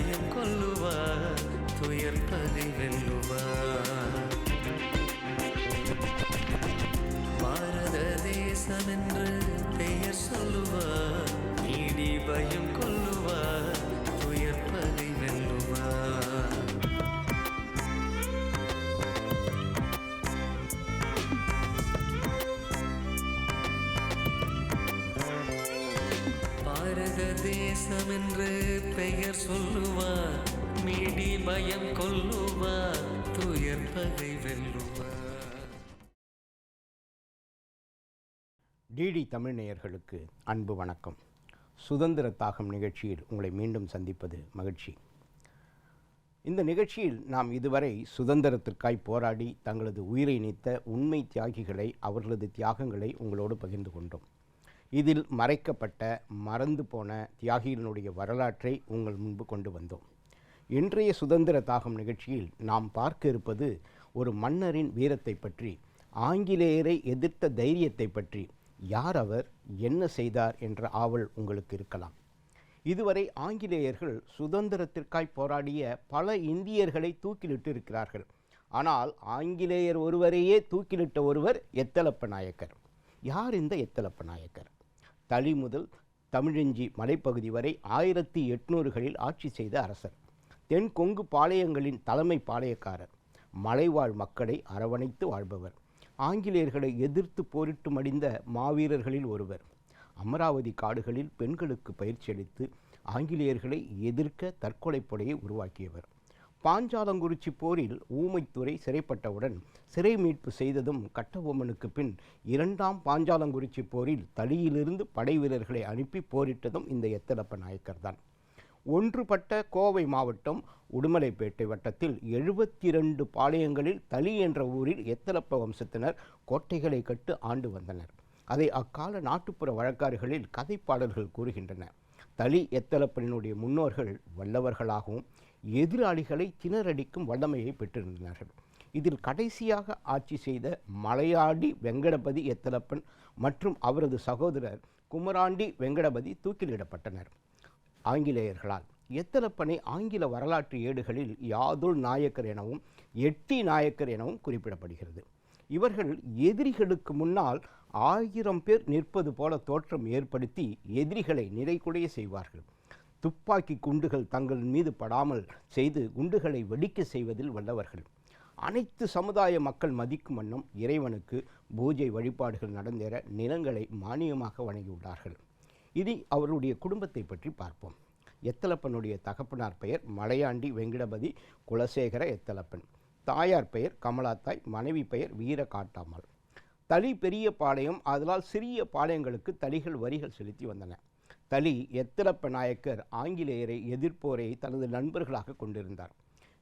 பயம் கொல்லுவார் துயர் பதி வெல்லுவார் பாரத தேசம் என்று தேசம் என்று பெயர் சொல்லுவார். மீடி பயம் கொல்லுவார் துயர் பகை வெல்லுவார். டிடி தமிழ் நேயர்களுக்கு அன்பு வணக்கம். சுதந்திர தாகம் நிகழ்ச்சியில் உங்களை மீண்டும் சந்திப்பது மகிழ்ச்சி. இந்த நிகழ்ச்சியில் நாம் இதுவரை சுதந்திரத்திற்காய் போராடி தங்களது உயிரை நீத்த உண்மை தியாகிகளை அவர்களது தியாகங்களை உங்களோடு பகிர்ந்து கொண்டோம். இதில் மறைக்கப்பட்ட மறந்து போன தியாகிகளினுடைய வரலாற்றை உங்கள் முன்பு கொண்டு வந்தோம். இன்றைய சுதந்திர தாகம் நிகழ்ச்சியில் நாம் பார்க்க இருப்பது ஒரு மன்னரின் வீரத்தை பற்றி ஆங்கிலேயரை எதிர்த்த தைரியத்தை பற்றி யார் அவர் என்ன செய்தார் என்ற ஆவல் உங்களுக்கு இருக்கலாம். இதுவரை ஆங்கிலேயர்கள் சுதந்திரத்திற்காய் போராடிய பல இந்தியர்களை தூக்கிலிட்டு இருக்கிறார்கள். ஆனால் ஆங்கிலேயர் ஒருவரையே தூக்கிலிட்ட ஒருவர் எத்தலப்ப நாயக்கர். யார் இந்த எத்தலப்ப நாயக்கர்? தளி முதல் தமிழஞ்சி மலைப்பகுதி வரை ஆயிரத்தி எட்நூறுகளில் ஆட்சி செய்த அரசர். தென் கொங்கு பாளையங்களின் தலைமை பாளையக்காரர். மலைவாழ் மக்களை அரவணைத்து வாழ்பவர். ஆங்கிலேயர்களை எதிர்த்து போரிட்டு மடிந்த மாவீரர்களில் ஒருவர். அமராவதி காடுகளில் பெண்களுக்கு பயிற்சி அளித்து ஆங்கிலேயர்களை எதிர்க்க தற்கொலைப்படையை உருவாக்கியவர். பாஞ்சாலங்குறிச்சி போரில் ஊமைத்துறை சிறைப்பட்டவுடன் சிறை மீட்பு செய்ததும் கட்டபொம்மனுக்கு பின் இரண்டாம் பாஞ்சாலங்குறிச்சி போரில் தளியிலிருந்து படை வீரர்களை அனுப்பி போரிட்டதும் இந்த எத்தலப்ப நாயக்கர் தான். ஒன்றுபட்ட கோவை மாவட்டம் உடுமலைப்பேட்டை வட்டத்தில் எழுபத்தி ரெண்டு பாளையங்களில் தளி என்ற ஊரில் எத்தலப்ப வம்சத்தினர் கோட்டைகளை கட்டு ஆண்டு வந்தனர். அதை அக்கால நாட்டுப்புற வழக்காறுகளில் கதைப்பாடல்கள் கூறுகின்றன. தளி எத்தலப்பனினுடைய முன்னோர்கள் வல்லவர்களாகவும் எதிராளிகளை திணறடிக்கும் வல்லமையை பெற்றிருந்தார்கள். இதில் கடைசியாக ஆட்சி செய்த மலையாடி வெங்கடபதி எத்தலப்பன் மற்றும் அவரது சகோதரர் குமராண்டி வெங்கடபதி தூக்கிலிடப்பட்டனர். ஆங்கிலேயர்களால் எத்தலப்பனை ஆங்கில வரலாற்று ஏடுகளில் யாதுல் நாயக்கர் எனவும் எட்டி நாயக்கர் எனவும் குறிப்பிடப்படுகிறது. இவர்கள் எதிரிகளுக்கு முன்னால் ஆயிரம் பேர் நிற்பது போல தோற்றம் ஏற்படுத்தி எதிரிகளை நிறைகுடைய செய்வார்கள். துப்பாக்கி குண்டுகள் தங்கள் மீது படாமல் செய்து குண்டுகளை வெடிக்க செய்வதில் வல்லவர்கள். அனைத்து சமுதாய மக்கள் மதிக்கும் வண்ணம் இறைவனுக்கு பூஜை வழிபாடுகள் நடந்தேற நிலங்களை மானியமாக வழங்கியுள்ளார்கள் இனி அவருடைய குடும்பத்தை பற்றி பார்ப்போம். எத்தலப்பனுடைய தகப்பனார் பெயர் மலையாண்டி வெங்கடபதி குலசேகர எத்தலப்பன். தாயார் பெயர் கமலாத்தாய் மனைவி பெயர் வீர காட்டாமல் தளி பெரிய பாளையம் அதனால் சிறிய பாளையங்களுக்கு தளிகள் வரிகள் செலுத்தி வந்தன. தலி எத்திரப்ப நாயக்கர் ஆங்கிலேயரை எதிர்ப்போரை தனது நண்பர்களாக கொண்டிருந்தார்.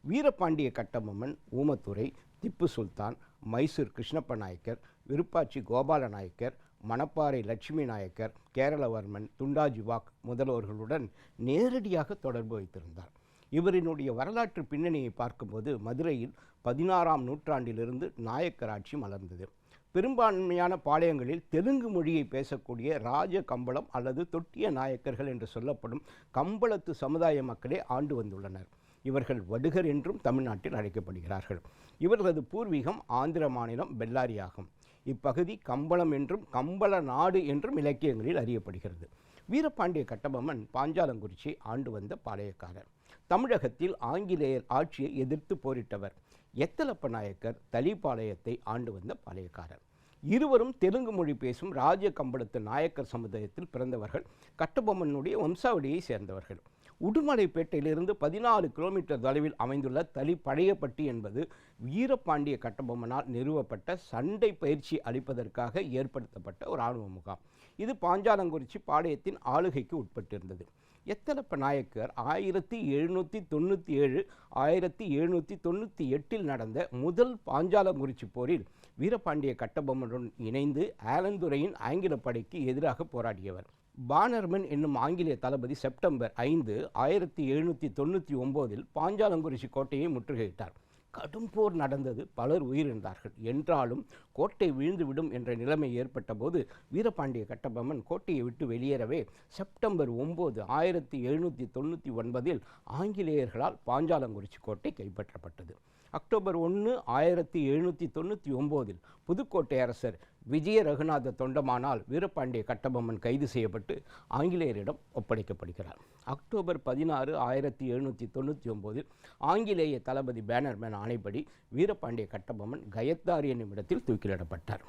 வீரபாண்டிய கட்டபொம்மன் ஊமத்துறை திப்பு சுல்தான் மைசூர் கிருஷ்ணப்ப நாயக்கர் விருப்பாச்சி கோபால நாயக்கர் மணப்பாறை லட்சுமி நாயக்கர் கேரளவர்மன் துண்டாஜிவாக் முதல்வர்களுடன் நேரடியாக தொடர்பு வைத்திருந்தார். இவரினுடைய வரலாற்று பின்னணியை பார்க்கும்போது மதுரையில் பதினாறாம் நூற்றாண்டிலிருந்து நாயக்கர் ஆட்சி மலர்ந்தது. பெரும்பான்மையான பாளையங்களில் தெலுங்கு மொழியை பேசக்கூடிய ராஜ கம்பளம் அல்லது தொட்டிய நாயக்கர்கள் என்று சொல்லப்படும் கம்பளத்து சமுதாய மக்களே ஆண்டு வந்துள்ளனர். இவர்கள் வடுகர் என்றும் தமிழ்நாட்டில் அழைக்கப்படுகிறார்கள். இவர்களது பூர்வீகம் ஆந்திர மாநிலம் பெல்லாரி ஆகும் இப்பகுதி கம்பளம் என்றும் கம்பள நாடு என்றும் இலக்கியங்களில் அறியப்படுகிறது. வீரபாண்டிய கட்டபொம்மன் பாஞ்சாலங்குறிச்சி ஆண்டு வந்த பாளையக்காரர். தமிழகத்தில் ஆங்கிலேயர் ஆட்சியை எதிர்த்து போரிட்டவர். எத்தலப்ப நாயக்கர் தளிப்பாளையத்தை ஆண்டு வந்த பாளையக்காரர். இருவரும் தெலுங்கு மொழி பேசும் ராஜ கம்பளத்து நாயக்கர் சமுதாயத்தில் பிறந்தவர்கள். கட்டபொம்மனுடைய வம்சாவளியை சேர்ந்தவர்கள். உடுமலைப்பேட்டையிலிருந்து பதினாலு கிலோமீட்டர் தொலைவில் அமைந்துள்ள தளி பழையப்பட்டி என்பது வீரபாண்டிய கட்டபொம்மனால் நிறுவப்பட்ட சண்டை பயிற்சி அளிப்பதற்காக ஏற்படுத்தப்பட்ட ஒரு ஆணுவ முகாம். இது பாஞ்சாலங்குறிச்சி பாளையத்தின் ஆளுகைக்கு உட்பட்டிருந்தது. எத்தலப்ப நாயக்கர் ஆயிரத்தி எழுநூற்றி தொண்ணூற்றி ஏழு ஆயிரத்தி எழுநூற்றி தொண்ணூற்றி எட்டில் நடந்த முதல் பாஞ்சாலங்குறிச்சி போரில் வீரபாண்டிய கட்டபொம்மனுடன் இணைந்து ஆலந்துரையின் ஆங்கில படைக்கு எதிராக போராடியவர். பானர்மன் என்னும் ஆங்கிலேய தளபதி செப்டம்பர் ஐந்து ஆயிரத்தி எழுநூற்றி தொண்ணூற்றி ஒம்போதில் பாஞ்சாலங்குறிச்சி கோட்டையை முற்றுகையிட்டார். கடும் போர் நடந்தது பலர் உயிரிழந்தார்கள். என்றாலும் கோட்டை வீழ்ந்துவிடும் என்ற நிலைமை ஏற்பட்ட போது வீரபாண்டிய கட்டபொம்மன் கோட்டையை விட்டு வெளியேறவே செப்டம்பர் ஒம்பது ஆயிரத்தி எழுநூற்றி தொண்ணூற்றி ஒன்பதில் ஆங்கிலேயர்களால் பாஞ்சாலங்குறிச்சி கோட்டை கைப்பற்றப்பட்டது. அக்டோபர் ஒன்று ஆயிரத்தி எழுநூற்றி தொண்ணூற்றி ஒம்போதில் புதுக்கோட்டை அரசர் விஜய ரகுநாத தொண்டமானால் வீரபாண்டிய கட்டபொம்மன் கைது செய்யப்பட்டு ஆங்கிலேயரிடம் ஒப்படைக்கப்படுகிறார். அக்டோபர் பதினாறு ஆயிரத்தி எழுநூற்றி தொண்ணூற்றி ஒம்போதில் ஆங்கிலேய தளபதி பேனர்மேன் ஆணைப்படி வீரபாண்டிய கட்டபொம்மன் கயத்தாரி என்னும் இடத்தில் தூக்கிலிடப்பட்டார்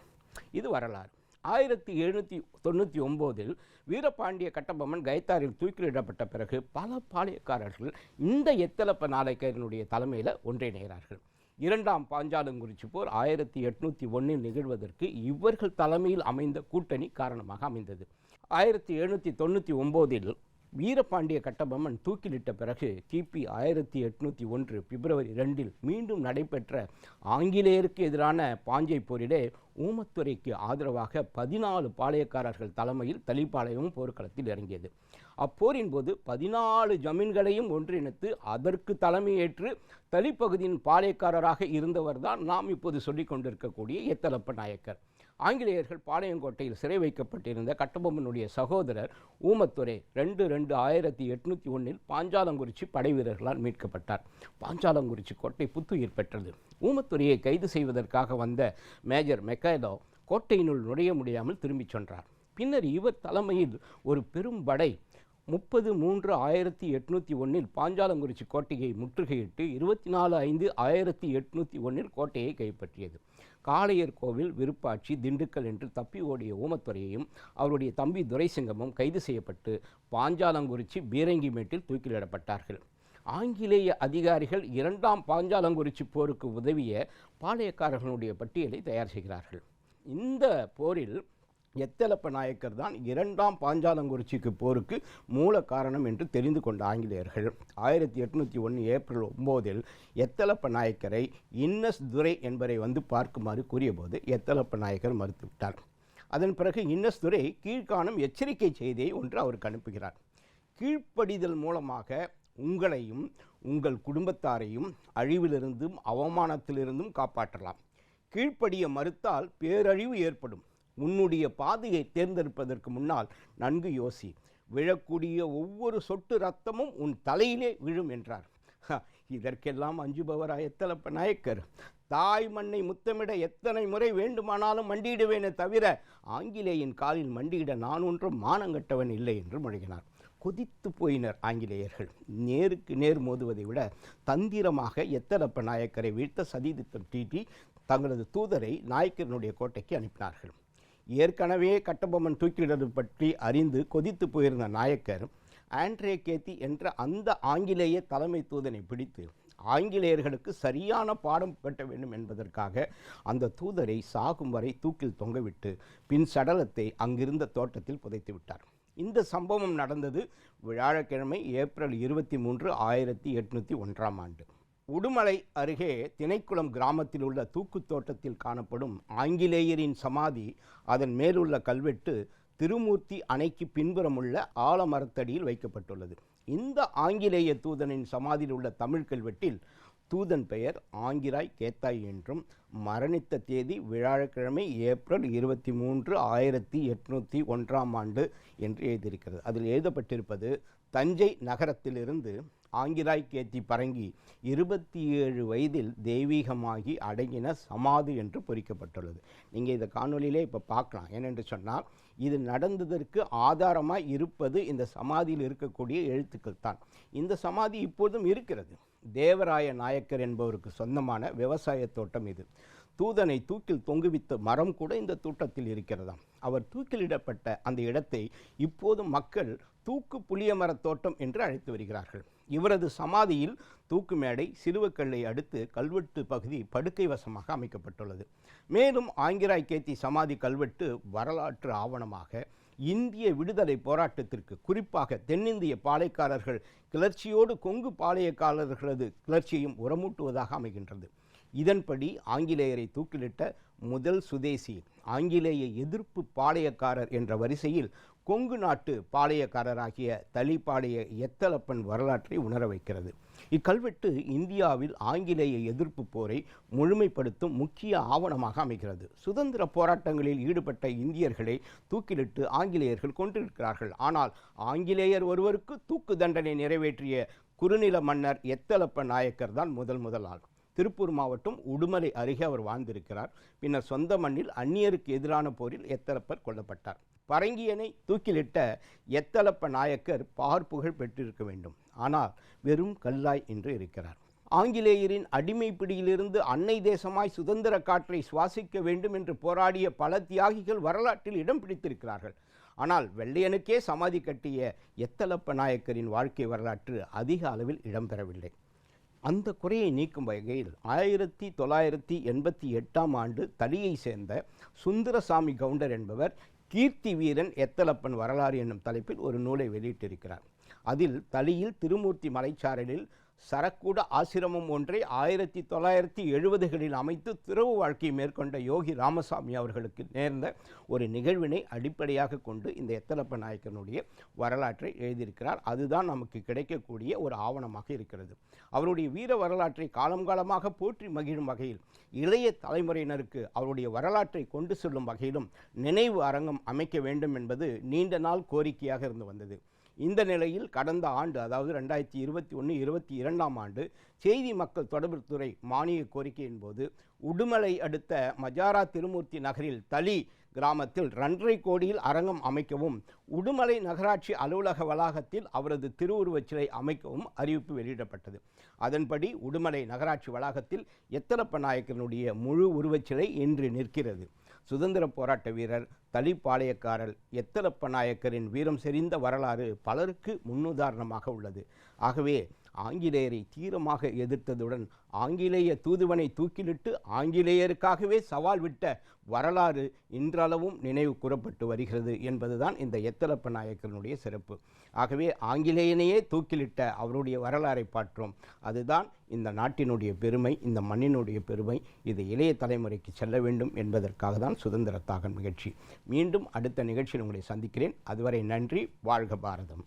இது வரலாறு. ஆயிரத்தி எழுநூற்றி தொண்ணூற்றி ஒம்போதில் வீரபாண்டிய கட்டபொம்மன் கைத்தாரில் தூக்கிலிடப்பட்ட பிறகு பல பாளையக்காரர்கள் இந்த எத்தலப்ப நாளைக்கரனுடைய தலைமையில் ஒன்றிணைகிறார்கள். இரண்டாம் பாஞ்சாலங்குறிச்சி போர் ஆயிரத்தி எட்நூற்றி ஒன்றில் நிகழ்வதற்கு இவர்கள் தலைமையில் அமைந்த கூட்டணி காரணமாக அமைந்தது. ஆயிரத்தி எழுநூற்றி தொண்ணூற்றி ஒம்போதில் வீரபாண்டிய கட்டபொம்மன் தூக்கிலிட்ட பிறகு கிபி ஆயிரத்தி எட்நூற்றி ஒன்று பிப்ரவரி ரெண்டில் மீண்டும் நடைபெற்ற ஆங்கிலேயருக்கு எதிரான பாஞ்சை போரிலே ஊமத்துறைக்கு ஆதரவாக பதினாலு பாளையக்காரர்கள் தலைமையில் தளிப்பாளையமும் போர்க்களத்தில் இறங்கியது. அப்போரின் போது பதினாலு ஜமீன்களையும் ஒன்றிணைத்து அதற்கு தலைமையேற்று தளிப்பகுதியின் பாளையக்காரராக இருந்தவர்தான் நாம் இப்போது சொல்லிக் கொண்டிருக்கக்கூடிய எத்தலப்ப நாயக்கர். ஆங்கிலேயர்கள் பாளையங்கோட்டையில் சிறை வைக்கப்பட்டிருந்த கட்டபொம்மனுடைய சகோதரர் ஊமத்துறை ரெண்டு ரெண்டு ஆயிரத்தி எட்நூற்றி ஒன்றில் பாஞ்சாலங்குறிச்சி படை வீரர்களால் மீட்கப்பட்டார். பாஞ்சாலங்குறிச்சி கோட்டை புத்துயிர் பெற்றது ஊமத்துறையை கைது செய்வதற்காக வந்த மேஜர் மெக்காய்டோ கோட்டையினுள் நுழைய முடியாமல் திரும்பிச் சென்றார். பின்னர் இவர் தலைமையில் ஒரு பெரும் படை முப்பது மூன்று ஆயிரத்தி எட்நூற்றி ஒன்றில் பாஞ்சாலங்குறிச்சி கோட்டையை முற்றுகையிட்டு இருபத்தி நாலு ஐந்து ஆயிரத்தி எட்நூற்றி ஒன்றில் கோட்டையை கைப்பற்றியது. காளையர் கோவில் விருப்பாட்சி திண்டுக்கல் என்று தப்பி ஓடிய ஊமத்துறையையும் அவருடைய தம்பி துரைசிங்கமும் கைது செய்யப்பட்டு பாஞ்சாலங்குறிச்சி பீரங்கிமேட்டில் தூக்கிலிடப்பட்டார்கள். ஆங்கிலேய அதிகாரிகள் இரண்டாம் பாஞ்சாலங்குறிச்சி போருக்கு உதவிய பாளையக்காரர்களுடைய பட்டியலை தயார் செய்கிறார்கள். இந்த போரில் எத்தலப்ப நாயக்கர் தான் இரண்டாம் பாஞ்சாலங்குறிச்சிக்கு போருக்கு மூல காரணம் என்று தெரிந்து கொண்ட ஆங்கிலேயர்கள். ஆயிரத்தி எட்நூற்றி ஒன்று ஏப்ரல் ஒம்போதில் எத்தலப்ப நாயக்கரை இன்னஸ் துரை என்பதை வந்து பார்க்குமாறு கூறியபோது எத்தலப்ப நாயக்கர் மறுத்துவிட்டார். அதன் பிறகு இன்னஸ் துரை கீழ்காணும் எச்சரிக்கை செய்தியை ஒன்று அவருக்கு அனுப்புகிறார். கீழ்ப்படிதல் மூலமாக உங்களையும் உங்கள் குடும்பத்தாரையும் அழிவிலிருந்தும் அவமானத்திலிருந்தும் காப்பாற்றலாம். கீழ்ப்படிய மறுத்தால் பேரழிவு ஏற்படும். உன்னுடைய பாதையை தேர்ந்தெடுப்பதற்கு முன்னால் நன்கு யோசி. விழக்கூடிய ஒவ்வொரு சொட்டு ரத்தமும் உன் தலையிலே விழும் என்றார். இதற்கெல்லாம் அஞ்சுபவரா எத்தலப்ப நாயக்கர்? தாய் மண்ணை முத்தமிட எத்தனை முறை வேண்டுமானாலும் மண்டியிடுவேனே தவிர ஆங்கிலேயின் காலில் மண்டியிட நான் ஒன்றும் மானங்கட்டவன் இல்லை என்று முழங்கினார். கொதித்து போயினர் ஆங்கிலேயர்கள். நேருக்கு நேர் மோதுவதை விட தந்திரமாக எத்தலப்ப நாயக்கரை வீழ்த்த சதிதித்தம் தீட்டி தங்களது தூதரை நாயக்கரனுடைய கோட்டைக்கு அனுப்பினார்கள். ஏற்கனவே கட்டபொம்மன் தூக்கிலிடுவது பற்றி அறிந்து கொதித்து போயிருந்த நாயக்கர் ஆண்ட்ரே கேத்தி என்ற அந்த ஆங்கிலேய தலைமை தூதனை பிடித்து ஆங்கிலேயர்களுக்கு சரியான பாடம் கட்ட வேண்டும் என்பதற்காக அந்த தூதரை சாகும் வரை தூக்கில் தொங்கவிட்டு பின் சடலத்தை அங்கிருந்த தோட்டத்தில் புதைத்து விட்டார். இந்த சம்பவம் நடந்தது வியாழக்கிழமை ஏப்ரல் இருபத்தி மூன்று ஆயிரத்தி எட்நூற்றி ஒன்றாம் ஆண்டு. உடுமலை அருகே திணைக்குளம் கிராமத்தில் உள்ள தூக்கு தோட்டத்தில் காணப்படும் ஆங்கிலேயரின் சமாதி அதன் மேலுள்ள கல்வெட்டு திருமூர்த்தி அணைக்கு பின்புறமுள்ள ஆலமரத்தடியில் வைக்கப்பட்டுள்ளது. இந்த ஆங்கிலேய தூதனின் சமாதியில் உள்ள தமிழ் கல்வெட்டில் தூதன் பெயர் ஆங்கிராய் கேத்தாய் என்றும் மரணித்த தேதி வியாழக்கிழமை ஏப்ரல் இருபத்தி மூன்று ஆயிரத்தி எட்நூற்றி ஒன்றாம் ஆண்டு என்று எழுதியிருக்கிறது. அதில் எழுதப்பட்டிருப்பது தஞ்சை நகரத்திலிருந்து ஆங்கிராய் கேத்தி பரங்கி இருபத்தி ஏழு வயதில் தெய்வீகமாகி அடங்கின சமாதி என்று பொறிக்கப்பட்டுள்ளது. நீங்கள் இதை காணொளியிலே இப்போ பார்க்கலாம் ஏனென்று சொன்னால் இது நடந்ததற்கு ஆதாரமாக இருப்பது இந்த சமாதியில் இருக்கக்கூடிய எழுத்துக்கள் தான். இந்த சமாதி இப்பொழுதும் இருக்கிறது. தேவராய நாயக்கர் என்பவருக்கு சொந்தமான விவசாய தோட்டம் இது. தூதனை தூக்கில் தொங்குவித்த மரம் கூட இந்த தோட்டத்தில் இருக்கிறதாம். அவர் தூக்கிலிடப்பட்ட அந்த இடத்தை இப்போது மக்கள் தூக்கு புளிய மரத் தோட்டம் என்று அழைத்து வருகிறார்கள். இவரது சமாதியில் தூக்கு மேடை சிலுவக்கல்லை அடுத்து கல்வெட்டு பகுதி படுக்கை வசமாக அமைக்கப்பட்டுள்ளது. மேலும் ஆங்கிராய் கேத்தி சமாதி கல்வெட்டு வரலாற்று ஆவணமாக இந்திய விடுதலை போராட்டத்திற்கு குறிப்பாக தென்னிந்திய பாளையக்காரர்கள் கிளர்ச்சியோடு கொங்கு பாளையக்காரர்களது கிளர்ச்சியையும் உரமூட்டுவதாக அமைகின்றது. இதன்படி ஆங்கிலேயரை தூக்கிலிட்ட முதல் சுதேசி ஆங்கிலேய எதிர்ப்பு பாளையக்காரர் என்ற வரிசையில் கொங்கு நாட்டு பாளையக்காரராகிய தலிப்பாளைய எத்தலப்பன் வரலாற்றை உணர வைக்கிறது. இக்கல்வெட்டு இந்தியாவில் ஆங்கிலேய எதிர்ப்பு போரை முழுமைப்படுத்தும் முக்கிய ஆவணமாக அமைகிறது. சுதந்திர போராட்டங்களில் ஈடுபட்ட இந்தியர்களை தூக்கிலிட்டு ஆங்கிலேயர்கள் கொண்டிருக்கிறார்கள் ஆனால் ஆங்கிலேயர் ஒருவருக்கு தூக்கு தண்டனை நிறைவேற்றிய குறுநில மன்னர் எத்தலப்ப நாயக்கர் தான் முதல் முதல் ஆள் திருப்பூர் மாவட்டம் உடுமலை அருகே அவர் வாழ்ந்திருக்கிறார். பின்னர் சொந்த மண்ணில் அந்நியருக்கு எதிரான போரில் எத்தலப்பர் கொல்லப்பட்டார். பரங்கியனை தூக்கிலிட்ட எத்தலப்ப நாயக்கர் பார்ப்புகழ் பெற்றிருக்க வேண்டும். ஆனால் வெறும் கல்லாய் என்று இருக்கிறார். ஆங்கிலேயரின் அடிமை பிடியிலிருந்து அன்னை தேசமாய் சுதந்திர காற்றை சுவாசிக்க வேண்டும் என்று போராடிய பல தியாகிகள் வரலாற்றில் இடம் பிடித்திருக்கிறார்கள். ஆனால் வெள்ளையனுக்கே சமாதி கட்டிய எத்தலப்ப நாயக்கரின் வாழ்க்கை வரலாற்று அதிக அளவில் இடம்பெறவில்லை. அந்த குறையை நீக்கும் வகையில் ஆயிரத்தி தொள்ளாயிரத்தி எண்பத்தி எட்டாம் ஆண்டு தலியை சேர்ந்த சுந்தரசாமி கவுண்டர் என்பவர் கீர்த்தி வீரன் எத்தலப்பன் வரலாறு என்னும் தலைப்பில் ஒரு நூலை வெளியிட்டிருக்கிறார். அதில் தலியில் திருமூர்த்தி மலைச்சாரலில் சரக்கூட ஆசிரமம் ஒன்றை ஆயிரத்தி தொள்ளாயிரத்தி எழுபதுகளில் அமைத்து துறவு வாழ்க்கை மேற்கொண்ட யோகி ராமசாமி அவர்களுக்கு நேர்ந்த ஒரு நிகழ்வினை அடிப்படையாக கொண்டு இந்த எத்தலப்ப நாயக்கனுடைய வரலாற்றை எழுதியிருக்கிறார். அதுதான் நமக்கு கிடைக்கக்கூடிய ஒரு ஆவணமாக இருக்கிறது. அவருடைய வீர வரலாற்றை காலம் காலமாக போற்றி மகிழும் வகையில் இளைய தலைமுறையினருக்கு அவருடைய வரலாற்றை கொண்டு செல்லும் வகையிலும் நினைவு அரங்கம் அமைக்க வேண்டும் என்பது நீண்ட நாள் கோரிக்கையாக இருந்து வந்தது. இந்த நிலையில் கடந்த ஆண்டு அதாவது ரெண்டாயிரத்தி இருபத்தி ஒன்று இருபத்தி இரண்டாம் ஆண்டு செய்தி மக்கள் தொடர்புத்துறை மானிய கோரிக்கையின் போது உடுமலை அடுத்த மஜாரா திருமூர்த்தி நகரில் தலி கிராமத்தில் ரெண்டரை கோடியில் அரங்கம் அமைக்கவும் உடுமலை நகராட்சி அலுவலக வளாகத்தில் அவரது திருவுருவச் சிலை அமைக்கவும் அறிவிப்பு வெளியிடப்பட்டது. அதன்படி உடுமலை நகராட்சி வளாகத்தில் எத்தரப்ப நாயக்கனுடைய முழு உருவச்சிலை இன்று நிற்கிறது. சுதந்திர போராட்ட வீரர் தலிப்பாளையக்காரர் எத்தலப்ப நாயக்கரின் வீரம் செறிந்த வரலாறு பலருக்கு முன்னுதாரணமாக உள்ளது. ஆகவே ஆங்கிலேயரை தீரமாக எதிர்த்ததுடன் ஆங்கிலேய தூதுவனை தூக்கிலிட்டு ஆங்கிலேயருக்காகவே சவால் விட்ட வரலாறு இன்றளவும் நினைவு கூறப்பட்டு வருகிறது என்பதுதான் இந்த எத்தலப்ப நாயக்கனுடைய சிறப்பு. ஆகவே ஆங்கிலேயனையே தூக்கிலிட்ட அவருடைய வரலாறை பாற்றோம் அதுதான் இந்த நாட்டினுடைய பெருமை இந்த மண்ணினுடைய பெருமை. இது இளைய தலைமுறைக்கு செல்ல வேண்டும் என்பதற்காக தான் சுதந்திர தாகம் நிகழ்ச்சி மீண்டும் அடுத்த நிகழ்ச்சியில் உங்களை சந்திக்கிறேன். அதுவரை நன்றி. வாழ்க பாரதம்.